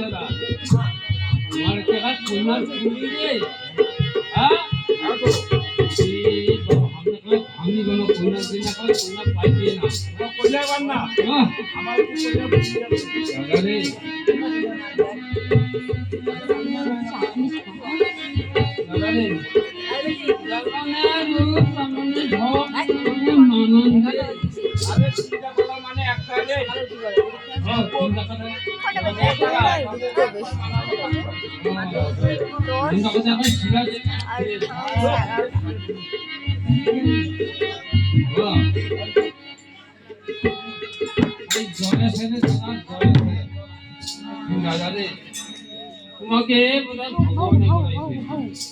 দাদা। আমার টাকা তোমার মানে একটা রে হ্যাঁ চিন্তা করা চিন্তা করতে এখন ঠিক আছে তোমাকে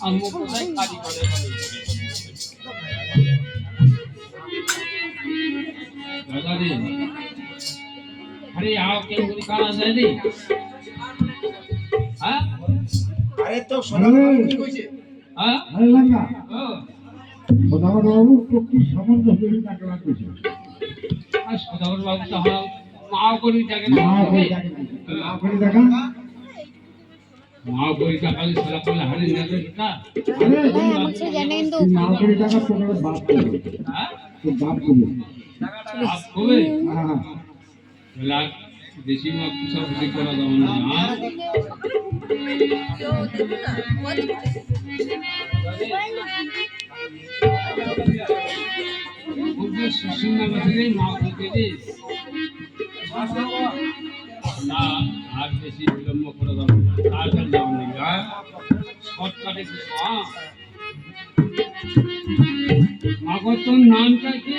আমি কোথায় কারি করে দাদারে আরে আও কেউ কানা যায় রে হ্যাঁ আরে। তো সোনা কি কইছে? হ্যাঁ? আরে লাগা সদাগর বাবু তো কি সামঞ্জস্য না করা কইছে? আর সদাগর বাবু তাহলে महापुरी जागे महापुरी जागे महापुरी जागा महापुरी जागा ले साला कोला हाने ना तो इतना अरे मुझे जाने दो महापुरी जागा तो मेरे बाप को हाँ तो बाप को बाप को हाँ ला देसी में कुछ और कुछ करा दो ना हाँ सुशील नगर से माफ़ कर दे না আর বেশি বিলম্ব করে যাবে না তাড়াতাড়ি যাও না শর্টকাটে কিছু হ্যাঁ মাগো তোর নামটা কি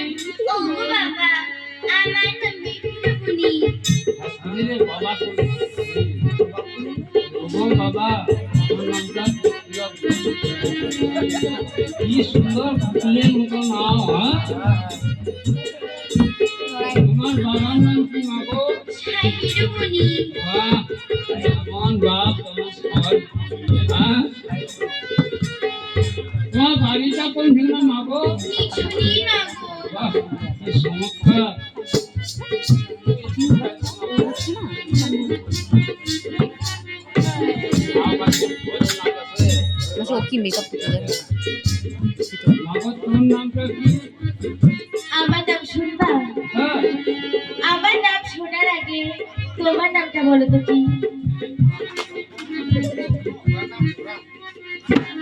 বাবা কি সুন্দর নাম হ্যাঁ? কেমন বাপ তোমার সর হ্যাঁ তোমার বাড়িটা কোন মেকআপ করতে তোমার নামটা কি তোমার নামটা বলো তো কি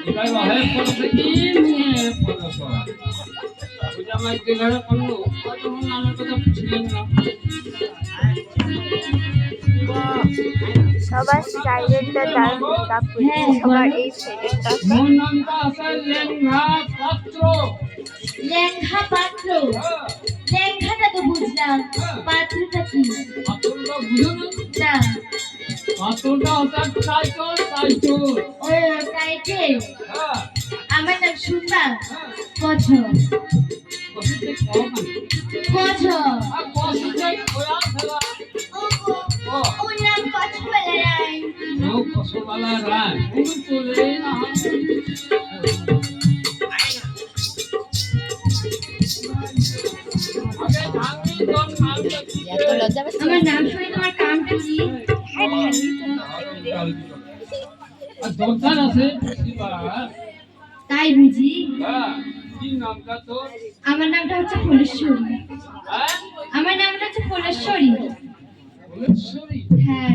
এবার বাহে পড়ছে কি নিয়ে পড়ছো পূজা মাই দিঘারে করলো তোমার নামের কথা বুঝলেন না সবার স্টাইলেরটা দারুণ মেকআপ করছে সবার এই ফেরেরটা মোর নামটা আছে লেঙ্গা পাত্র লেঙ্গা পাত্র লেঙ্গাটা তো বুঝলাম পাত্রটা কি পাত্রটা বুঝো না? না। পাত্রটা হচ্ছে টাইটল টাইটল ও টাইটেল হ্যাঁ। আমার নাম হ্যাঁ। কছ কছ ও নাম কছ বলে রাই ও কষবালা রায়। তুমি চলে না আমার নাম শুনে তোমার কামটা কি তাই বুঝি? আমার নামটা হচ্ছে ফুলেশ্বরী। আমার নামটা হচ্ছে ফুলেশ্বরী। হ্যাঁ।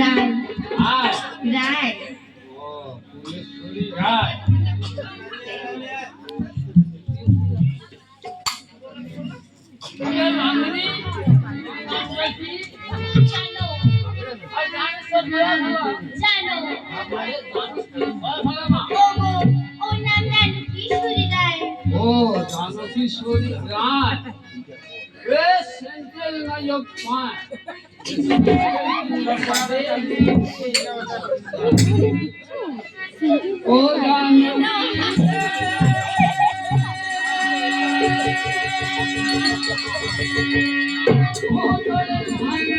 রায়। রায়। রায়। জানো ওর নাম জানো কিশোরী রায় ও জানো কিশোরী রায় বেশ সেন্ট্রাল নায়ক পাঁচ ও জানো Oh,